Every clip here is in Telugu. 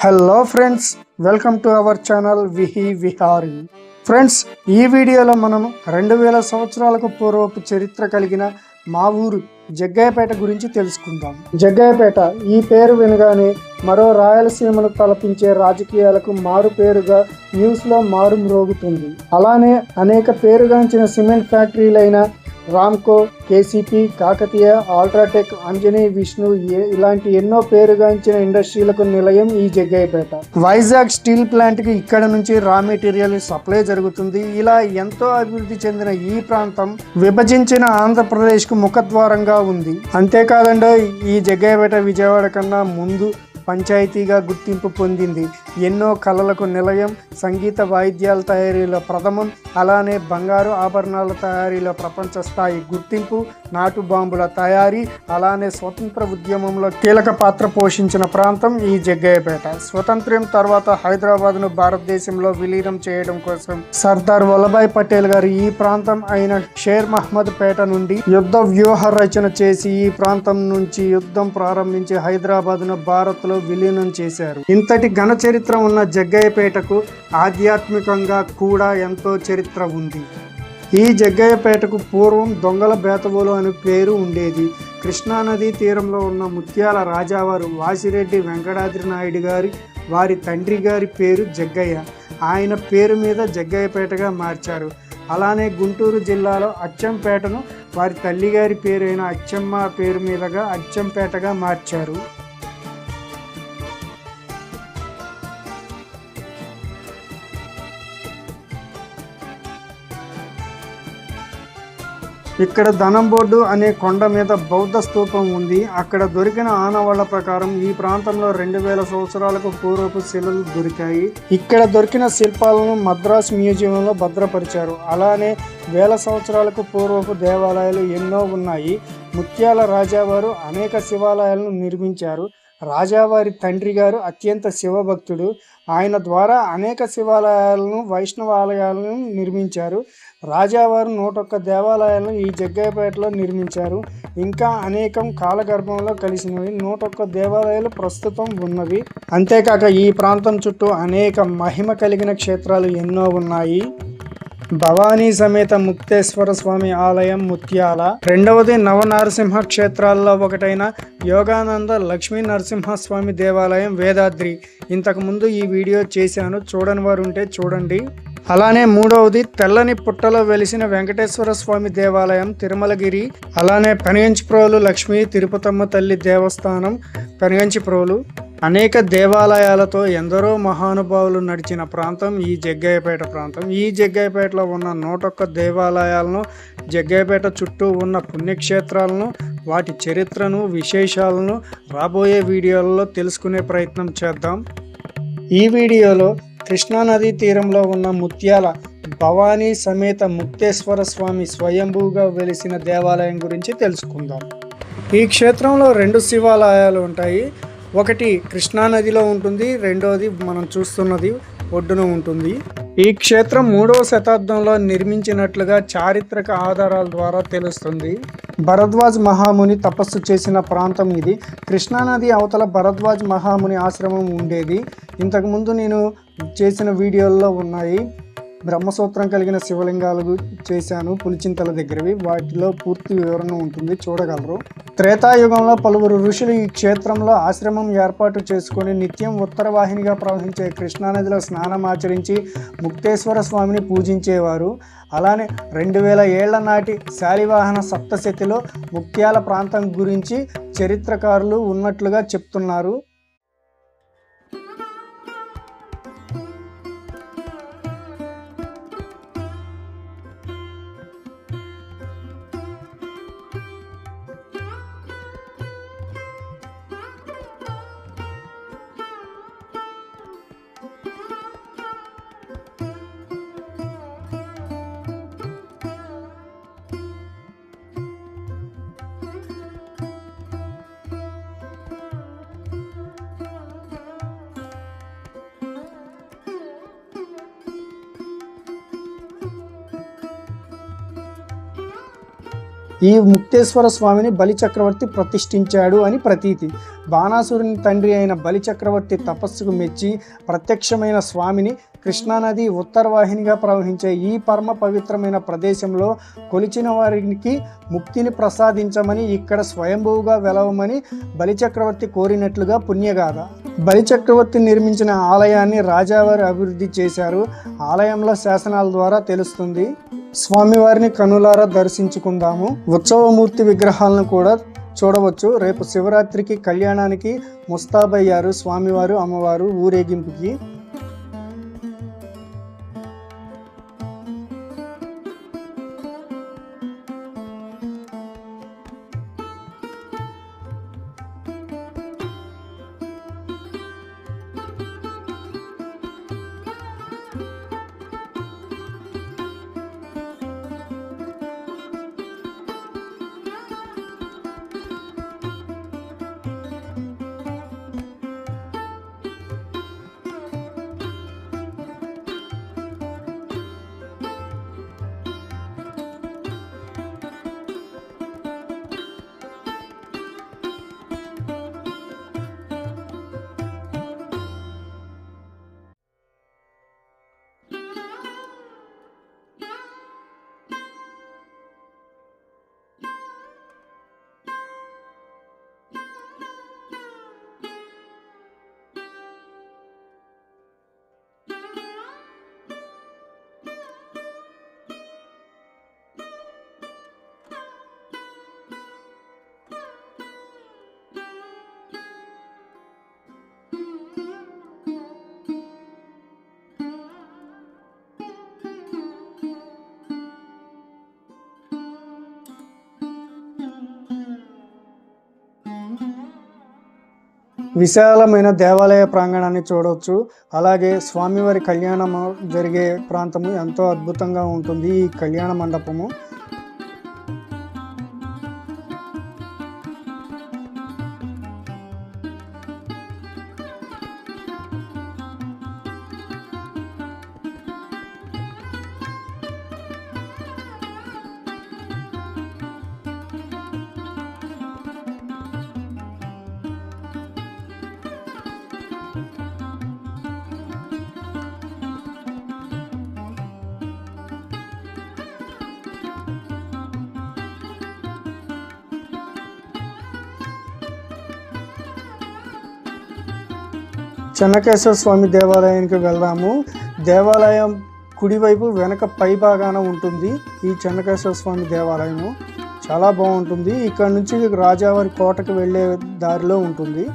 Hello friends welcome to our channel విహి Vihari friends ఈ వీడియోలో మనం రెండు వేల సంవత్సరాలకు పూర్వపు చరిత్ర కలిగిన మా ఊరు జగ్గయ్యపేట గురించి తెలుసుకుందాం. జగ్గయ్యపేట ఈ పేరు వినగానే మరో రాయలసీమను తలపించే రాజకీయాలకు మారు పేరుగా న్యూస్లో మారు మ్రోగుతుంది అలానే అనేక పేరుగాంచిన సిమెంట్ ఫ్యాక్టరీలైన రామ్కో కేసీపీ కాకతీయ ఆల్ట్రాటెక్ అంజనీ విష్ణు ఏ- ఇలాంటి ఎన్నో పేరుగాంచిన ఇండస్ట్రీలకు నిలయం ఈ జగ్గయ్యపేట. వైజాగ్ స్టీల్ ప్లాంట్కి ఇక్కడ నుంచి రా మెటీరియల్ సప్లై జరుగుతుంది. ఇలా ఎంతో అభివృద్ధి చెందిన ఈ ప్రాంతం విభజించిన ఆంధ్రప్రదేశ్కు ముఖద్వారంగా ఉంది. అంతేకాదండి ఈ జగ్గయ్యపేట విజయవాడ కన్నా ముందు పంచాయతీగా గుర్తింపు పొందింది. ఎన్నో కళలకు నిలయం సంగీత వాయిద్యాల తయారీలో ప్రథమం. అలానే బంగారు ఆభరణాల తయారీలో ప్రపంచ స్థాయి గుర్తింపు నాటు బాంబుల తయారీ అలానే స్వతంత్ర ఉద్యమంలో కీలక పాత్ర పోషించిన ప్రాంతం ఈ జగ్గయ్యపేట. స్వతంత్రం తర్వాత హైదరాబాద్ను భారతదేశంలో విలీనం చేయడం కోసం సర్దార్ వల్లభాయ్ పటేల్ గారు ఈ ప్రాంతం అయిన షేర్ మహమ్మద్ పేట నుండి యుద్ధ వ్యూహ రచన చేసి ఈ ప్రాంతం నుంచి యుద్ధం ప్రారంభించి హైదరాబాద్ను భారత్లో విలీనం చేశారు. ఇంతటి ఘన చరిత్ర ఉన్న జగ్గయ్యపేటకు ఆధ్యాత్మికంగా కూడా ఎంతో చరిత్ర ఉంది. ఈ జగ్గయ్యపేటకు పూర్వం దొంగల బేతవోలు అనే పేరు ఉండేది. కృష్ణానదీ తీరంలో ఉన్న ముత్యాల రాజావారు వాసిరెడ్డి వెంకటాద్రి నాయుడు గారి వారి తండ్రి గారి పేరు జగ్గయ్య. ఆయన పేరు మీద జగ్గయ్యపేటగా మార్చారు. అలానే గుంటూరు జిల్లాలో అచ్చంపేటను వారి తల్లిగారి పేరైన అచ్చమ్మ పేరు మీదుగా అచ్చంపేటగా మార్చారు. ఇక్కడ ధనం బోర్డు అనే కొండ మీద బౌద్ధ స్తూపం ఉంది. అక్కడ దొరికిన ఆనవాళ్ళ ప్రకారం ఈ ప్రాంతంలో రెండు వేల సంవత్సరాలకు పూర్వపు శిలలు దొరికాయి. ఇక్కడ దొరికిన శిల్పాలను మద్రాస్ మ్యూజియంలో భద్రపరిచారు. అలానే వేల సంవత్సరాలకు పూర్వపు దేవాలయాలు ఎన్నో ఉన్నాయి. ముత్యాల రాజావారు అనేక శివాలయాలను నిర్మించారు. రాజావారి తండ్రి గారు అత్యంత శివభక్తుడు. ఆయన ద్వారా అనేక శివాలయాలను వైష్ణవాలయాలను నిర్మించారు. రాజావారు నూటొక్క దేవాలయాలను ఈ జగ్గయ్యపేటలో నిర్మించారు. ఇంకా అనేకం కాలగర్భంలో కలిసినవి. నూటొక్క దేవాలయాలు ప్రస్తుతం ఉన్నవి. అంతేకాక ఈ ప్రాంతం చుట్టూ అనేక మహిమ కలిగిన క్షేత్రాలు ఎన్నో ఉన్నాయి. భవానీ సమేత ముక్తేశ్వర స్వామి ఆలయం ముత్యాల. రెండవది నవనరసింహ క్షేత్రాల్లో ఒకటైన యోగానంద లక్ష్మీ నరసింహస్వామి దేవాలయం వేదాద్రి. ఇంతకు ముందు ఈ వీడియో చేశాను. చూడని వారు ఉంటే చూడండి. అలానే మూడవది తెల్లని పుట్టలో వెలిసిన వెంకటేశ్వర స్వామి దేవాలయం తిరుమలగిరి. అలానే పెనగంచిప్రోలు లక్ష్మీ తిరుపతమ్మ తల్లి దేవస్థానం పెనగంచిప్రోలు. అనేక దేవాలయాలతో ఎందరో మహానుభావులు నడిచిన ప్రాంతం ఈ జగ్గయ్యపేట ప్రాంతం. ఈ జగ్గయ్యపేటలో ఉన్న నూటొక్క దేవాలయాలను జగ్గయ్యపేట చుట్టూ ఉన్న పుణ్యక్షేత్రాలను వాటి చరిత్రను విశేషాలను రాబోయే వీడియోలలో తెలుసుకునే ప్రయత్నం చేద్దాం. ఈ వీడియోలో కృష్ణానదీ తీరంలో ఉన్న ముత్యాల భవానీ సమేత ముక్తేశ్వర స్వామి స్వయంభూగా వెలిసిన దేవాలయం గురించి తెలుసుకుందాం. ఈ క్షేత్రంలో రెండు శివాలయాలు ఉంటాయి. ఒకటి కృష్ణానదిలో ఉంటుంది రెండోది మనం చూస్తున్నది ఒడ్డున ఉంటుంది. ఈ క్షేత్రం మూడవ శతాబ్దంలో నిర్మించినట్లుగా చారిత్రక ఆధారాల ద్వారా తెలుస్తుంది. భరద్వాజ్ మహాముని తపస్సు చేసిన ప్రాంతం ఇది. కృష్ణానది అవతల భరద్వాజ్ మహాముని ఆశ్రమం ఉండేది. ఇంతకుముందు నేను చేసిన వీడియోల్లో ఉన్నాయి. బ్రహ్మసూత్రం కలిగిన శివలింగాలు చేశాను. పులిచింతల దగ్గరవి. వాటిలో పూర్తి వివరణ ఉంటుంది. చూడగలరు. త్రేతాయుగంలో పలువురు ఋషులు ఈ క్షేత్రంలో ఆశ్రమం ఏర్పాటు చేసుకుని నిత్యం ఉత్తరవాహినిగా ప్రవహించే కృష్ణానదిలో స్నానం ఆచరించి ముక్తేశ్వర స్వామిని పూజించేవారు. అలానే రెండు వేల ఏళ్ళ నాటి శాలివాహన సప్తశతిలో ముక్త్యాల ప్రాంతం గురించి చరిత్రకారులు ఉన్నట్లుగా చెప్తున్నారు. ఈ ముక్తేశ్వర స్వామిని బలి చక్రవర్తి ప్రతిష్ఠించాడు అని ప్రతీతి. బాణాసురుని తండ్రి అయిన బలి చక్రవర్తి తపస్సుకు మెచ్చి ప్రత్యక్షమైన స్వామిని కృష్ణానది ఉత్తరవాహినిగా ప్రవహించే ఈ పరమ పవిత్రమైన ప్రదేశంలో కొలిచిన వారికి ముక్తిని ప్రసాదించమని ఇక్కడ స్వయంభూగా వెలవమని బలిచక్రవర్తి కోరినట్లుగా పుణ్యగాథ. బలిచక్రవర్తి నిర్మించిన ఆలయాన్ని రాజావారు అభివృద్ధి చేశారు. ఆలయంలో శాసనాల ద్వారా తెలుస్తుంది. స్వామివారిని కనులారా దర్శించుకుందాము. ఉత్సవమూర్తి విగ్రహాలను కూడా చూడవచ్చు. రేపు శివరాత్రికి కళ్యాణానికి ముస్తాబయ్యారు స్వామివారు అమ్మవారు ఊరేగింపుకి. విశాలమైన దేవాలయ ప్రాంగణాన్ని చూడవచ్చు అలాగే స్వామివారి కళ్యాణం జరిగే ప్రాంతము ఎంతో అద్భుతంగా ఉంటుంది. ఈ కళ్యాణ మండపము చెన్నకేశ్వర స్వామి దేవాలయానికి వెళ్దాము. దేవాలయం కుడివైపు వెనక పై భాగాన ఉంటుంది ఈ చెన్నకేశ్వర స్వామి దేవాలయము. చాలా బాగుంటుంది. ఇక్కడ నుంచి రాజావారి కోటకు వెళ్ళే దారిలో ఉంటుంది.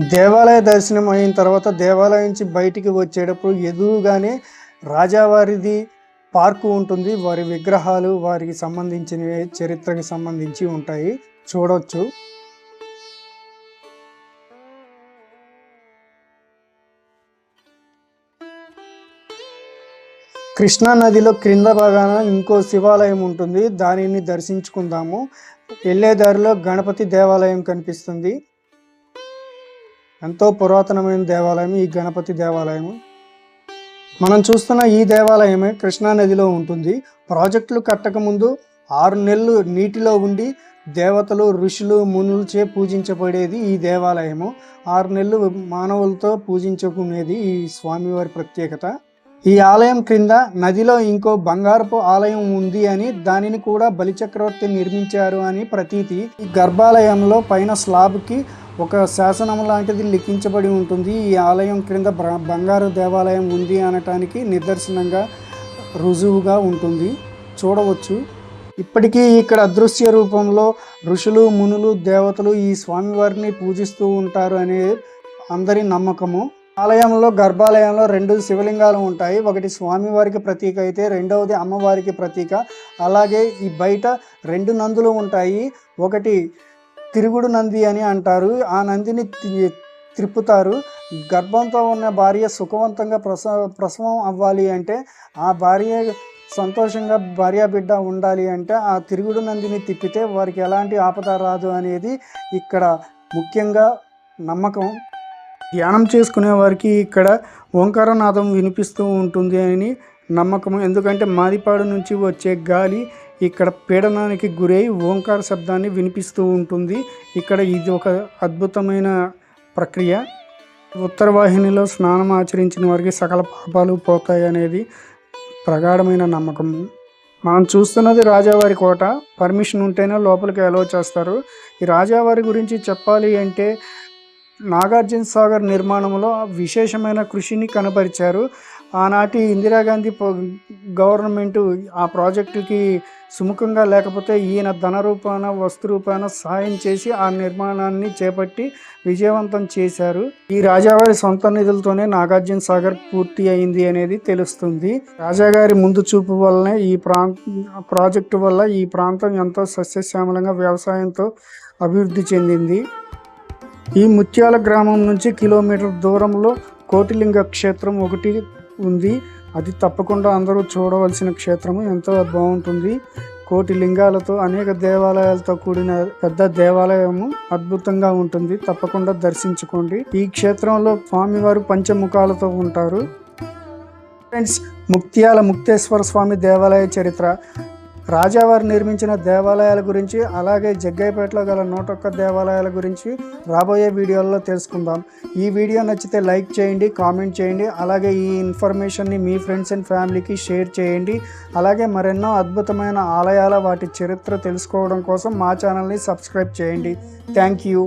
దేవాలయ దర్శనం అయిన తర్వాత దేవాలయం నుంచి బయటికి వచ్చేటప్పుడు ఎదురుగానే రాజావారిది పార్కు ఉంటుంది. వారి విగ్రహాలు వారికి సంబంధించిన చరిత్రకి సంబంధించి ఉంటాయి. చూడొచ్చు. కృష్ణా నదిలో క్రింద భాగాన ఇంకో శివాలయం ఉంటుంది. దానిని దర్శించుకుందాము. వెళ్ళే దారిలో గణపతి దేవాలయం కనిపిస్తుంది. ఎంతో పురాతనమైన దేవాలయం ఈ గణపతి దేవాలయము. మనం చూస్తున్న ఈ దేవాలయమే కృష్ణా నదిలో ఉంటుంది. ప్రాజెక్టులు కట్టకముందు ఆరు నెలలు నీటిలో ఉండి దేవతలు ఋషులు మునులచే పూజించబడేది ఈ దేవాలయము. ఆరు నెలలు మానవులతో పూజించుకునేది ఈ స్వామివారి ప్రత్యేకత. ఈ ఆలయం క్రింద నదిలో ఇంకో బంగారపు ఆలయం ఉంది అని దానిని కూడా బలిచక్రవర్తి నిర్మించారు అని ప్రతీతి. ఈ గర్భాలయంలో పైన స్లాబ్కి ఒక శాసనం లాంటిది లిఖించబడి ఉంటుంది. ఈ ఆలయం క్రింద బంగారు దేవాలయం ఉంది అనటానికి నిదర్శనంగా రుజువుగా ఉంటుంది. చూడవచ్చు. ఇప్పటికీ ఇక్కడ అదృశ్య రూపంలో ఋషులు మునులు దేవతలు ఈ స్వామివారిని పూజిస్తూ ఉంటారు అనే అందరి నమ్మకము. ఆలయంలో గర్భాలయంలో రెండు శివలింగాలు ఉంటాయి. ఒకటి స్వామివారికి ప్రతీక అయితే రెండవది అమ్మవారికి ప్రతీక. అలాగే ఈ బయట రెండు నందులు ఉంటాయి. ఒకటి తిరుగుడు నంది అని అంటారు. ఆ నందిని తి- త్రిప్పుతారు గర్భంతో ఉన్న భార్య సుఖవంతంగా ప్రసవ ప్రసవం అవ్వాలి అంటే ఆ భార్య సంతోషంగా భార్య బిడ్డ ఉండాలి అంటే ఆ తిరుగుడు నందిని తిప్పితే వారికి ఎలాంటి ఆపద రాదు అనేది ఇక్కడ ముఖ్యంగా నమ్మకం. ధ్యానం చేసుకునే వారికి ఇక్కడ ఓంకారనాదం వినిపిస్తూ ఉంటుంది అని నమ్మకం. ఎందుకంటే మాదిపాడు నుంచి వచ్చే గాలి ఇక్కడ పీడనానికి గురై ఓంకార శబ్దాన్ని వినిపిస్తూ ఉంటుంది. ఇక్కడ ఇది ఒక అద్భుతమైన ప్రక్రియ. ఉత్తర వాహినిలో స్నానం ఆచరించిన వారికి సకల పాపాలు పోతాయి అనేది ప్రగాఢమైన నమ్మకం. మనం చూస్తున్నది రాజావారి కోట. పర్మిషన్ ఉంటేనే లోపలికి అలో చేస్తారు. ఈ రాజావారి గురించి చెప్పాలి అంటే నాగార్జున సాగర్ నిర్మాణంలో విశేషమైన కృషిని కనపరిచారు. ఆనాటి ఇందిరాగాంధీ గవర్నమెంట్ ఆ ప్రాజెక్టుకి సుముఖంగా లేకపోతే ఈయన ధన రూపాన వస్తు రూపాన సహాయం చేసి ఆ నిర్మాణాన్ని చేపట్టి విజయవంతం చేశారు. ఈ రాజావారి సొంత నిధులతోనే నాగార్జున సాగర్ పూర్తి అయింది అనేది తెలుస్తుంది. రాజాగారి ముందు చూపు వల్లనే ఈ ప్రాంత ప్రాజెక్టు వల్ల ఈ ప్రాంతం ఎంతో సస్యశ్యామలంగా వ్యవసాయంతో అభివృద్ధి చెందింది. ఈ ముత్యాల గ్రామం నుంచి కిలోమీటర్ దూరంలో కోటిలింగ క్షేత్రం ఒకటి ఉంది. అది తప్పకుండా అందరూ చూడవలసిన క్షేత్రము. ఎంతో బాగుంటుంది. కోటి లింగాలతో అనేక దేవాలయాలతో కూడిన పెద్ద దేవాలయము అద్భుతంగా ఉంటుంది. తప్పకుండా దర్శించుకోండి. ఈ క్షేత్రంలో స్వామివారు పంచముఖాలతో ఉంటారు. ఫ్రెండ్స్ ముక్త్యాల ముక్తేశ్వర స్వామి దేవాలయ చరిత్ర. రాజావారు నిర్మించిన దేవాలయాల గురించి అలాగే జగ్గైపేటలో గల నూట ఒక్క దేవాలయాల గురించి రాబోయే వీడియోల్లో తెలుసుకుందాం. ఈ వీడియో నచ్చితే లైక్ చేయండి కామెంట్ చేయండి అలాగే ఈ ఇన్ఫర్మేషన్ని మీ ఫ్రెండ్స్ అండ్ ఫ్యామిలీకి షేర్ చేయండి. అలాగే మరెన్నో అద్భుతమైన ఆలయాల వాటి చరిత్ర తెలుసుకోవడం కోసం మా ఛానల్ని సబ్స్క్రైబ్ చేయండి. Thank you.